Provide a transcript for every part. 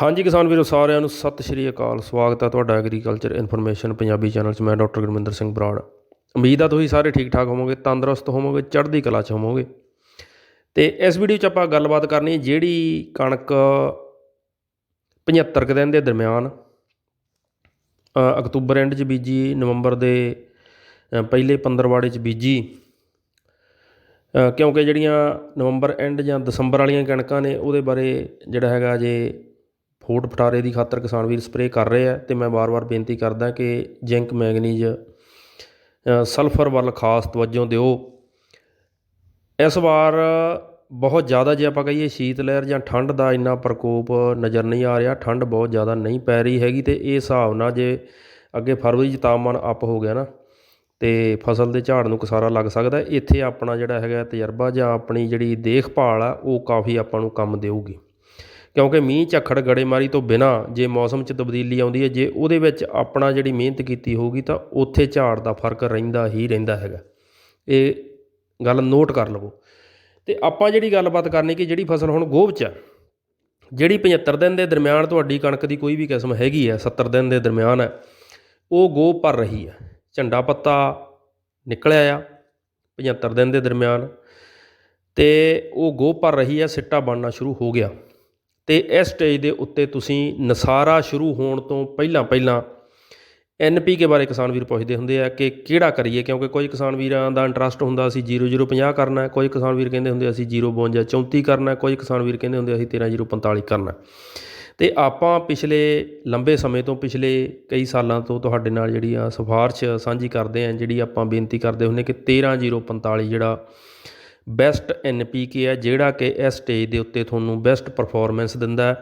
ਹਾਂਜੀ ਕਿਸਾਨ ਵੀਰੋ ਸਾਰਿਆਂ ਨੂੰ ਸਤਿ ਸ਼੍ਰੀ ਅਕਾਲ। ਸਵਾਗਤ ਹੈ ਤੁਹਾਡਾ ਐਗਰੀਕਲਚਰ ਇਨਫੋਰਮੇਸ਼ਨ ਪੰਜਾਬੀ ਚੈਨਲ 'ਚ। ਮੈਂ ਡਾਕਟਰ ਗੁਰਮਿੰਦਰ ਸਿੰਘ ਬਰਾੜ। ਉਮੀਦ ਆ ਤੁਸੀਂ ਸਾਰੇ ਠੀਕ ਠਾਕ ਹੋਵੋਗੇ ਤੰਦਰੁਸਤ ਹੋਵੋਗੇ ਚੜ੍ਹਦੀ ਕਲਾ 'ਚ ਹੋਵੋਗੇ। ਤੇ ਇਸ ਵੀਡੀਓ 'ਚ ਆਪਾਂ ਗੱਲਬਾਤ ਕਰਨੀ ਹੈ ਜਿਹੜੀ ਕਣਕ 75 ਕੁ ਦਿਨ ਦੇ ਦਰਮਿਆਨ ਅਕਤੂਬਰ ਐਂਡ 'ਚ ਬੀਜੀ ਨਵੰਬਰ ਦੇ ਅ, ਪਹਿਲੇ ਪੰਦਰਵਾੜੇ 'ਚ ਬੀਜੀ। ਕਿਉਂਕਿ ਜਿਹੜੀਆਂ ਨਵੰਬਰ ਐਂਡ ਜਾਂ ਦਸੰਬਰ ਵਾਲੀਆਂ ਕਣਕਾਂ ਨੇ ਉਹਦੇ ਬਾਰੇ ਜਿਹੜਾ ਹੈਗਾ ਜੇ ਫੋਟ ਫਟਾਰੇ ਦੀ ਖਾਤਰ ਕਿਸਾਨ ਵੀਰ ਸਪਰੇਅ ਕਰ ਰਹੇ ਆ ਤੇ ਮੈਂ ਵਾਰ-ਵਾਰ ਬੇਨਤੀ ਕਰਦਾ ਕਿ ਜ਼ਿੰਕ ਮੈਗਨੀਜ਼ ਸਲਫਰ ਵੱਲ ਖਾਸ ਤਵੱਜੋ ਦਿਓ। ਇਸ ਵਾਰ ਬਹੁਤ ਜ਼ਿਆਦਾ ਜੇ ਆਪਾਂ ਕਹੀਏ ਸ਼ੀਤ ਲਹਿਰ ਜਾਂ ਠੰਡ ਦਾ ਇੰਨਾ ਪ੍ਰਕੋਪ ਨਜ਼ਰ ਨਹੀਂ ਆ ਰਿਹਾ, ਠੰਡ ਬਹੁਤ ਜ਼ਿਆਦਾ ਨਹੀਂ ਪੈ ਰਹੀ ਹੈਗੀ ਤੇ ਇਹ ਹਿਸਾਬ ਨਾਲ ਜੇ ਅੱਗੇ ਫਰਵਰੀ 'ਚ ਤਾਪਮਾਨ ਅਪ ਹੋ ਗਿਆ ਨਾ, ਤੇ ਫਸਲ ਦੇ ਝਾੜ ਨੂੰ ਕਸਾਰਾ ਲੱਗ ਸਕਦਾ, ਇੱਥੇ ਆਪਣਾ ਜਿਹੜਾ ਹੈਗਾ ਤਜਰਬਾ ਜਾਂ ਆਪਣੀ ਜਿਹੜੀ ਦੇਖਭਾਲ ਆ, ਉਹ ਕਾਫੀ ਆਪਾਂ ਨੂੰ ਕੰਮ ਦੇਊਗੀ। ਕਿਉਂਕਿ ਮੀਂਹ ਝੱਖੜ ਗੜੇਮਾਰੀ ਤੋਂ ਬਿਨਾਂ ਜੇ ਮੌਸਮ 'ਚ ਤਬਦੀਲੀ ਆਉਂਦੀ ਹੈ, ਜੇ ਉਹਦੇ ਵਿੱਚ ਆਪਣਾ ਜਿਹੜੀ ਮਿਹਨਤ ਕੀਤੀ ਹੋਊਗੀ ਤਾਂ ਉੱਥੇ ਝਾੜ ਦਾ ਫ਼ਰਕ ਰਹਿੰਦਾ ਹੀ ਰਹਿੰਦਾ ਹੈਗਾ। ਇਹ ਗੱਲ ਨੋਟ ਕਰ ਲਵੋ। ਤੇ ਆਪਾਂ ਜਿਹੜੀ ਗੱਲਬਾਤ ਕਰਨੀ ਕਿ ਜਿਹੜੀ ਫਸਲ ਹੁਣ ਗੋਭ 'ਚ ਹੈ ਜਿਹੜੀ 75 ਦਿਨ ਦੇ ਦਰਮਿਆਨ ਤੁਹਾਡੀ ਕਣਕ ਦੀ ਕੋਈ ਵੀ ਕਿਸਮ ਹੈਗੀ ਹੈ 70 ਦਿਨ ਦੇ ਦਰਮਿਆਨ ਹੈ, ਉਹ ਗੋਭ ਭਰ ਰਹੀ ਹੈ। ਝੰਡਾ ਪੱਤਾ ਨਿਕਲਿਆ ਆ 75 ਦਿਨ ਦੇ ਦਰਮਿਆਨ ਤੇ ਉਹ ਗੋਭ ਭਰ ਰਹੀ ਹੈ, ਸਿੱਟਾ ਬਣਨਾ ਸ਼ੁਰੂ ਹੋ ਗਿਆ। ਅਤੇ ਇਸ ਸਟੇਜ ਦੇ ਉੱਤੇ ਤੁਸੀਂ ਨਸਾਰਾ ਸ਼ੁਰੂ ਹੋਣ ਤੋਂ ਪਹਿਲਾਂ ਪਹਿਲਾਂ ਐੱਨ ਪੀ ਕੇ ਬਾਰੇ ਕਿਸਾਨ ਵੀਰ ਪੁੱਛਦੇ ਹੁੰਦੇ ਆ ਕਿ ਕਿਹੜਾ ਕਰੀਏ ਕਿਉਂਕਿ ਕੁਝ ਕਿਸਾਨ ਵੀਰਾਂ ਦਾ ਇੰਟਰਸਟ ਹੁੰਦਾ ਅਸੀਂ 0050 ਕਰਨਾ ਹੈ, ਕੋਈ ਕਿਸਾਨ ਵੀਰ ਕਹਿੰਦੇ ਹੁੰਦੇ ਅਸੀਂ 052 34 ਕਰਨਾ ਹੈ, ਕੋਈ ਕਿਸਾਨ ਵੀਰ ਕਹਿੰਦੇ ਹੁੰਦੇ ਅਸੀਂ 13045 ਕਰਨਾ ਹੈ। ਤੇ ਆਪਾਂ ਪਿਛਲੇ ਲੰਬੇ ਸਮੇਂ ਤੋਂ ਪਿਛਲੇ ਕਈ ਸਾਲਾਂ ਤੋਂ ਤੁਹਾਡੇ ਨਾਲ ਜਿਹੜੀ ਆ ਸਿਫਾਰਿਸ਼ ਸਾਂਝੀ ਕਰਦੇ ਆਂ, ਜਿਹੜੀ ਆਪਾਂ ਬੇਨਤੀ ਕਰਦੇ ਹੁੰਦੇ ਕਿ 13045 ਜਿਹੜਾ ਬੈਸਟ ਐੱਨ ਪੀ ਕੇ ਹੈ ਜਿਹੜਾ ਕਿ ਇਸ ਸਟੇਜ ਦੇ ਉੱਤੇ ਤੁਹਾਨੂੰ ਬੈਸਟ ਪਰਫਾਰਮੈਂਸ ਦਿੰਦਾ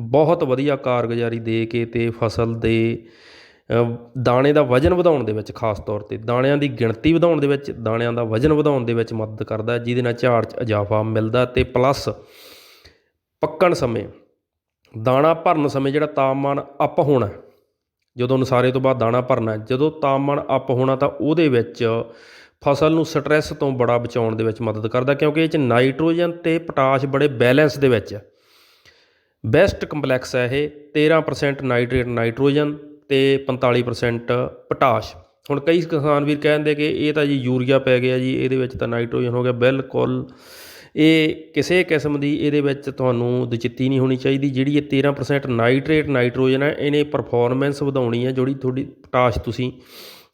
ਬਹੁਤ ਵਧੀਆ ਕਾਰਗੁਜ਼ਾਰੀ ਦੇ ਕੇ ਤੇ ਫਸਲ ਦੇ ਦਾਣੇ ਦਾ ਵਜਨ ਵਧਾਉਣ ਦੇ ਵਿੱਚ ਖਾਸ ਤੌਰ ਤੇ ਦਾਣਿਆਂ ਦੀ ਗਿਣਤੀ ਵਧਾਉਣ ਦੇ ਵਿੱਚ ਦਾਣਿਆਂ ਦਾ ਵਜਨ ਵਧਾਉਣ ਦੇ ਵਿੱਚ ਮਦਦ ਕਰਦਾ ਜਿਹਦੇ ਨਾਲ ਝਾੜ 'ਚ ਇਜ਼ਾਫਾ ਮਿਲਦਾ ਤੇ ਪਲੱਸ ਪੱਕਣ ਸਮੇਂ ਦਾਣਾ ਭਰਨ ਸਮੇਂ ਜਿਹੜਾ ਤਾਪਮਾਨ ਅਪ ਹੋਣਾ ਹੈ, ਜਦੋਂ ਨਸਾਰੇ ਤੋਂ ਬਾਅਦ ਦਾਣਾ ਭਰਨਾ ਜਦੋਂ ਤਾਪਮਾਨ ਅਪ ਹੋਣਾ ਤਾਂ ਉਹਦੇ ਵਿੱਚ ਫਸਲ ਨੂੰ ਸਟ੍ਰੈਸ ਤੋਂ ਬੜਾ ਬਚਾਉਣ ਦੇ ਵਿੱਚ ਮਦਦ ਕਰਦਾ ਕਿਉਂਕਿ ਇਹ ਚ ਨਾਈਟ੍ਰੋਜਨ ਤੇ ਪੋਟਾਸ਼ ਬੜੇ ਬੈਲੈਂਸ ਦੇ ਵਿੱਚ ਹੈ। ਬੈਸਟ ਕੰਪਲੈਕਸ ਹੈ ਇਹ 13% ਨਾਈਟ੍ਰੇਟ ਨਾਈਟ੍ਰੋਜਨ ਤੇ 45% ਪੋਟਾਸ਼। ਹੁਣ ਕਈ ਕਿਸਾਨ ਵੀਰ ਕਹਿੰਦੇ ਕਿ ਇਹ ਤਾਂ ਜੀ ਯੂਰੀਆ ਪੈ ਗਿਆ ਜੀ, ਇਹਦੇ ਵਿੱਚ ਤਾਂ ਨਾਈਟ੍ਰੋਜਨ ਹੋ ਗਿਆ, ਬਿਲਕੁਲ। ਇਹ ਕਿਸੇ ਕਿਸਮ ਦੀ ਇਹਦੇ ਵਿੱਚ ਤੁਹਾਨੂੰ ਦਚਿੱਤੀ ਨਹੀਂ ਹੋਣੀ ਚਾਹੀਦੀ, ਜਿਹੜੀ ਇਹ 13% ਨਾਈਟ੍ਰੇਟ ਨਾਈਟ੍ਰੋਜਨ ਹੈ, ਇਹਨੇ ਪਰਫਾਰਮੈਂਸ ਵਧਾਉਣੀ ਹੈ, ਜਿਹੜੀ ਤੁਹਾਡੀ ਪੋਟਾਸ਼ ਤੁਸੀਂ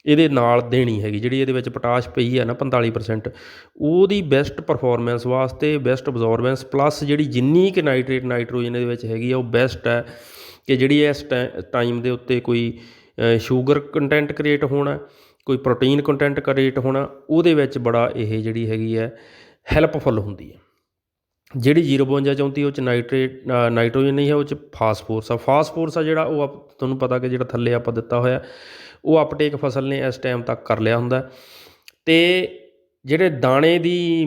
ਇਹਦੇ ਨਾਲ ਦੇਣੀ ਹੈਗੀ, ਜਿਹੜੀ ਇਹਦੇ ਵਿੱਚ ਪੋਟਾਸ਼ ਪਈ ਹੈ ਨਾ 45% ਉਹਦੀ ਬੈਸਟ ਪਰਫਾਰਮੈਂਸ ਵਾਸਤੇ ਬੈਸਟ ਅਬਜ਼ੋਰਬੈਂਸ ਪਲੱਸ ਜਿਹੜੀ ਜਿੰਨੀ ਕਿ ਨਾਈਟ੍ਰੇਟ ਨਾਈਟ੍ਰੋਜਨ ਇਹਦੇ ਵਿੱਚ ਹੈਗੀ ਆ, ਉਹ ਬੈਸਟ ਹੈ ਕਿ ਜਿਹੜੀ ਇਸ ਟਾਈਮ ਦੇ ਉੱਤੇ ਕੋਈ ਸ਼ੂਗਰ ਕੰਟੈਂਟ ਕ੍ਰੀਏਟ ਹੋਣਾ, ਕੋਈ ਪ੍ਰੋਟੀਨ ਕੰਟੈਂਟ ਕ੍ਰੀਏਟ ਹੋਣਾ, ਉਹਦੇ ਵਿੱਚ ਬੜਾ ਇਹ ਜਿਹੜੀ ਹੈਗੀ ਹੈ ਹੈਲਪਫੁਲ ਹੁੰਦੀ ਹੈ। ਜਿਹੜੀ 052 34 ਉਹ ਚ ਨਾਈਟ੍ਰੇਟ ਨਾਈਟ੍ਰੋਜਨ ਨਹੀਂ ਹੈ, ਉਹ ਚ ਫਾਸਫੋਰਸ ਆ। ਫਾਸਫੋਰਸ ਆ ਜਿਹੜਾ, ਉਹ ਆਪ- ਤੁਹਾਨੂੰ ਪਤਾ ਕਿ ਜਿਹੜਾ ਥੱਲੇ ਆਪਾਂ ਦਿੱਤਾ ਹੋਇਆ ਉਹ ਅਪਟੇਕ ਫਸਲ ਨੇ ਇਸ ਟਾਈਮ ਤੱਕ ਕਰ ਲਿਆ ਹੁੰਦਾ। ਤੇ ਜਿਹੜੇ ਦਾਣੇ ਦੀ,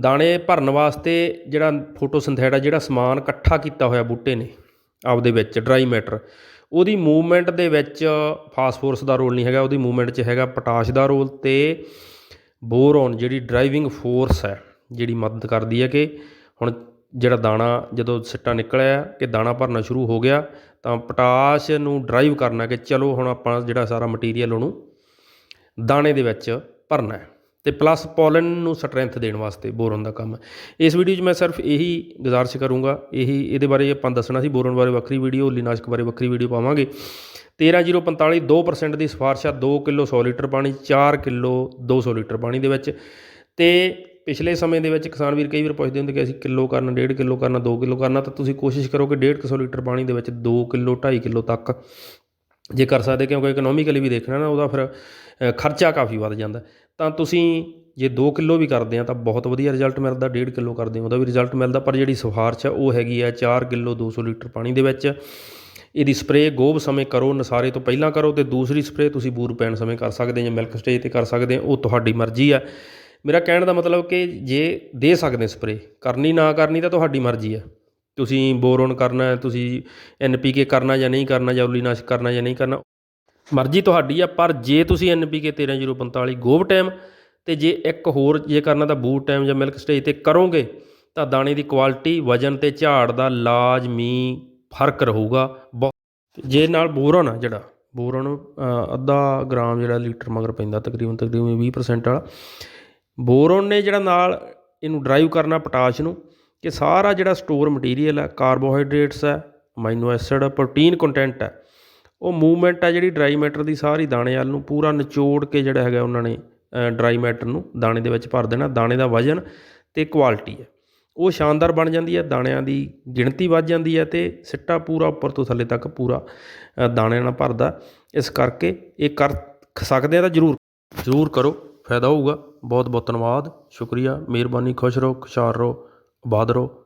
ਦਾਣੇ ਭਰਨ ਵਾਸਤੇ ਜਿਹੜਾ ਫੋਟੋਸਿੰਥੇਟਾ ਜਿਹੜਾ ਸਮਾਨ ਇਕੱਠਾ ਕੀਤਾ ਹੋਇਆ ਬੂਟੇ ਨੇ, ਆਪਦੇ ਵਿੱਚ ਡਰਾਈ ਮੈਟਰ ਉਹਦੀ ਮੂਵਮੈਂਟ ਦੇ ਵਿੱਚ ਫਾਸਫੋਰਸ ਦਾ ਰੋਲ ਨਹੀਂ ਹੈਗਾ, ਉਹਦੀ ਮੂਵਮੈਂਟ 'ਚ ਹੈਗਾ ਪੋਟਾਸ਼ ਦਾ ਰੋਲ ਤੇ ਬੋਰੋਨ ਜਿਹੜੀ ਡਰਾਈਵਿੰਗ ਫੋਰਸ ਹੈ, ਜਿਹੜੀ ਮਦਦ ਕਰਦੀ ਹੈ ਕਿ ਹੁਣ ਜਿਹੜਾ ਦਾਣਾ ਜਦੋਂ ਸਿੱਟਾ ਨਿਕਲਿਆ ਕਿ ਦਾਣਾ ਭਰਨਾ ਸ਼ੁਰੂ ਹੋ ਗਿਆ, ਤਾਂ ਪੋਟਾਸ਼ ਨੂੰ ਡਰਾਈਵ ਕਰਨਾ ਕਿ ਚਲੋ ਹੁਣ ਆਪਾਂ ਜਿਹੜਾ ਸਾਰਾ ਮਟੀਰੀਅਲ ਉਹਨੂੰ ਦਾਣੇ ਦੇ ਵਿੱਚ ਭਰਨਾ ਹੈ ਤੇ ਪਲੱਸ ਪੋਲਨ ਨੂੰ ਸਟਰੈਂਥ ਦੇਣ ਵਾਸਤੇ ਬੋਰਨ ਦਾ ਕੰਮ ਇਸ ਵੀਡੀਓ 'ਚ ਮੈਂ ਸਿਰਫ ਇਹੀ ਗੁਜ਼ਾਰਿਸ਼ ਕਰੂੰਗਾ, ਇਹੀ ਇਹਦੇ ਬਾਰੇ ਆਪਾਂ ਦੱਸਣਾ ਸੀ, ਬੋਰਨ ਬਾਰੇ ਵੱਖਰੀ ਵੀਡੀਓ ਲੀਨਾਸ਼ਕ ਬਾਰੇ ਵੱਖਰੀ ਵੀਡੀਓ ਪਾਵਾਂਗੇ। 13045 2% ਦੀ ਸਿਫਾਰਿਸ਼ ਆ 2 ਕਿਲੋ 100 ਲੀਟਰ ਪਾਣੀ 4 ਕਿਲੋ 200 ਲੀਟਰ ਪਾਣੀ ਦੇ ਵਿੱਚ ਤੇ ਪਿਛਲੇ ਸਮੇਂ ਦੇ ਵਿੱਚ ਕਿਸਾਨ ਵੀਰ ਕਈ ਵਾਰ ਪੁੱਛਦੇ ਹੁੰਦੇ ਕਿ ਅਸੀਂ ਕਿਲੋ ਕਰਨਾ, ਡੇਢ ਕਿਲੋ ਕਰਨਾ 2 ਕਿਲੋ ਕਰਨਾ, ਤਾਂ ਤੁਸੀਂ ਕੋਸ਼ਿਸ਼ ਕਰੋ ਕਿ 150 ਲੀਟਰ ਪਾਣੀ ਦੇ ਵਿੱਚ 2 ਕਿਲੋ 2.5 ਕਿਲੋ ਤੱਕ ਜੇ ਕਰ ਸਕਦੇ, ਕਿਉਂਕਿ ਇਕਨੋਮਿਕਲੀ ਵੀ ਦੇਖਣਾ ਨਾ, ਉਹਦਾ ਫਿਰ ਖਰਚਾ ਕਾਫੀ ਵੱਧ ਜਾਂਦਾ। ਤਾਂ ਤੁਸੀਂ ਜੇ 2 ਕਿਲੋ ਵੀ ਕਰਦੇ ਆ, ਤਾਂ ਬਹੁਤ ਵਧੀਆ ਰਿਜ਼ਲਟ ਮਿਲਦਾ 1.5 ਕਿਲੋ ਕਰਦੇ ਹੋ ਉਹਦਾ ਵੀ ਰਿਜ਼ਲਟ ਮਿਲਦਾ। ਪਰ ਜਿਹੜੀ ਸਿਫਾਰਸ਼ ਆ, ਉਹ ਹੈਗੀ ਆ 4 ਕਿਲੋ 200 ਲੀਟਰ ਪਾਣੀ ਦੇ ਵਿੱਚ। ਇਹਦੀ ਸਪਰੇਅ ਗੋਭ ਸਮੇਂ ਕਰੋ, ਨਸਾਰੇ ਤੋਂ ਪਹਿਲਾਂ ਕਰੋ, ਤੇ ਦੂਸਰੀ ਸਪਰੇਅ ਤੁਸੀਂ ਬੂਰ ਪੈਣ ਸਮੇਂ ਕਰ ਸਕਦੇ ਜਾਂ ਮਿਲਕ ਸਟੇਜ ਤੇ ਕਰ ਸਕਦੇ ਹੋ, ਉਹ ਤੁਹਾਡੀ ਮਰਜ਼ੀ ਆ। ਮੇਰਾ ਕਹਿਣ ਦਾ ਮਤਲਬ ਕਿ ਜੇ ਦੇ ਸਕਦੇ ਸਪਰੇਅ ਕਰਨੀ ਨਾ ਕਰਨੀ ਤਾਂ ਤੁਹਾਡੀ ਮਰਜ਼ੀ ਆ। ਤੁਸੀਂ ਬੋਰੋਨ ਕਰਨਾ, ਤੁਸੀਂ ਹੈ ਪੀ ਕੇ ਕਰਨਾ ਜਾਂ ਨਹੀਂ ਕਰਨਾ ਜਾਂ ਉਲੀਨਾਸ਼ਕ ਕਰਨਾ ਜਾਂ ਨਹੀਂ ਕਰਨਾ, ਮਰਜ਼ੀ ਤੁਹਾਡੀ ਆ, ਪਰ ਜੇ ਤੁਸੀਂ ਐਨਪੀਕੇ 13045 ਗੋਭ ਟਾਈਮ ਤੇ ਜੇ ਇੱਕ ਹੋਰ ਜੇ ਕਰਨਾ ਤਾਂ ਬੂਟ ਟਾਈਮ ਜਾਂ ਮਿਲਕ ਸਟੇਜ ਤੇ ਕਰੋਗੇ, ਤਾਂ ਦਾਣੇ ਦੀ ਕੁਆਲਿਟੀ ਵਜਨ ਤੇ ਝਾੜ ਦਾ ਲਾਜ਼ਮੀ ਫ਼ਰਕ ਰਹੂਗਾ। ਬਹੁਤ ਜੇ ਨਾਲ ਬੋਰਨ ਆ ਜਿਹੜਾ ਬੋਰਨ ਅੱਧਾ ਗ੍ਰਾਮ ਜਿਹੜਾ ਲੀਟਰ ਮਗਰ ਪੈਂਦਾ ਤਕਰੀਬਨ ਤਕਰੀਬਨ 20% ਵਾਲਾ ਬੋਰੋਨ ਨੇ ਜਿਹੜਾ ਨਾਲ ਇਹਨੂੰ ਡਰਾਈਵ ਕਰਨਾ ਪੋਟਾਸ਼ ਨੂੰ, ਕਿ ਸਾਰਾ ਜਿਹੜਾ ਸਟੋਰ ਮਟੀਰੀਅਲ ਹੈ ਕਾਰਬੋਹਾਈਡਰੇਟਸ ਹੈ ਅਮਾਈਨੋ ਐਸਿਡ ਪ੍ਰੋਟੀਨ ਕੰਟੈਂਟ ਹੈ, ਉਹ ਮੂਵਮੈਂਟ ਹੈ ਜਿਹੜੀ ਡਰਾਈ ਮੈਟਰ ਦੀ ਸਾਰੀ ਦਾਣੇ ਵਾਲ ਨੂੰ ਪੂਰਾ ਨਿਚੋੜ ਕੇ ਜਿਹੜਾ ਹੈਗਾ ਉਹਨਾਂ ਨੇ ਡਰਾਈ ਮੈਟਰ ਨੂੰ ਦਾਣੇ ਦੇ ਵਿੱਚ ਭਰ ਦੇਣਾ, ਦਾਣੇ ਦਾ ਵਜਨ ਤੇ ਕੁਆਲਿਟੀ ਹੈ। ਉਹ ਸ਼ਾਨਦਾਰ ਬਣ ਜਾਂਦੀ ਹੈ, ਦਾਣਿਆਂ ਦੀ ਗਿਣਤੀ ਵੱਧ ਜਾਂਦੀ ਹੈ ਤੇ ਸਿੱਟਾ ਪੂਰਾ ਉੱਪਰ ਤੋਂ ਥੱਲੇ ਤੱਕ ਪੂਰਾ ਦਾਣਿਆਂ ਨਾਲ ਭਰਦਾ ਇਸ ਕਰਕੇ ਇਹ ਕਰ ਸਕਦੇ ਆ ਤਾਂ ਜ਼ਰੂਰ ਜ਼ਰੂਰ ਕਰੋ, ਫਾਇਦਾ ਹੋਊਗਾ। ਬਹੁਤ ਬਹੁਤ ਧੰਨਵਾਦ। ਸ਼ੁਕਰੀਆ। ਮਿਹਰਬਾਨੀ। ਖੁਸ਼ ਰਹੋ ਖੁਸ਼ਹਾਲ ਰਹੋ ਆਬਾਦ ਰਹੋ।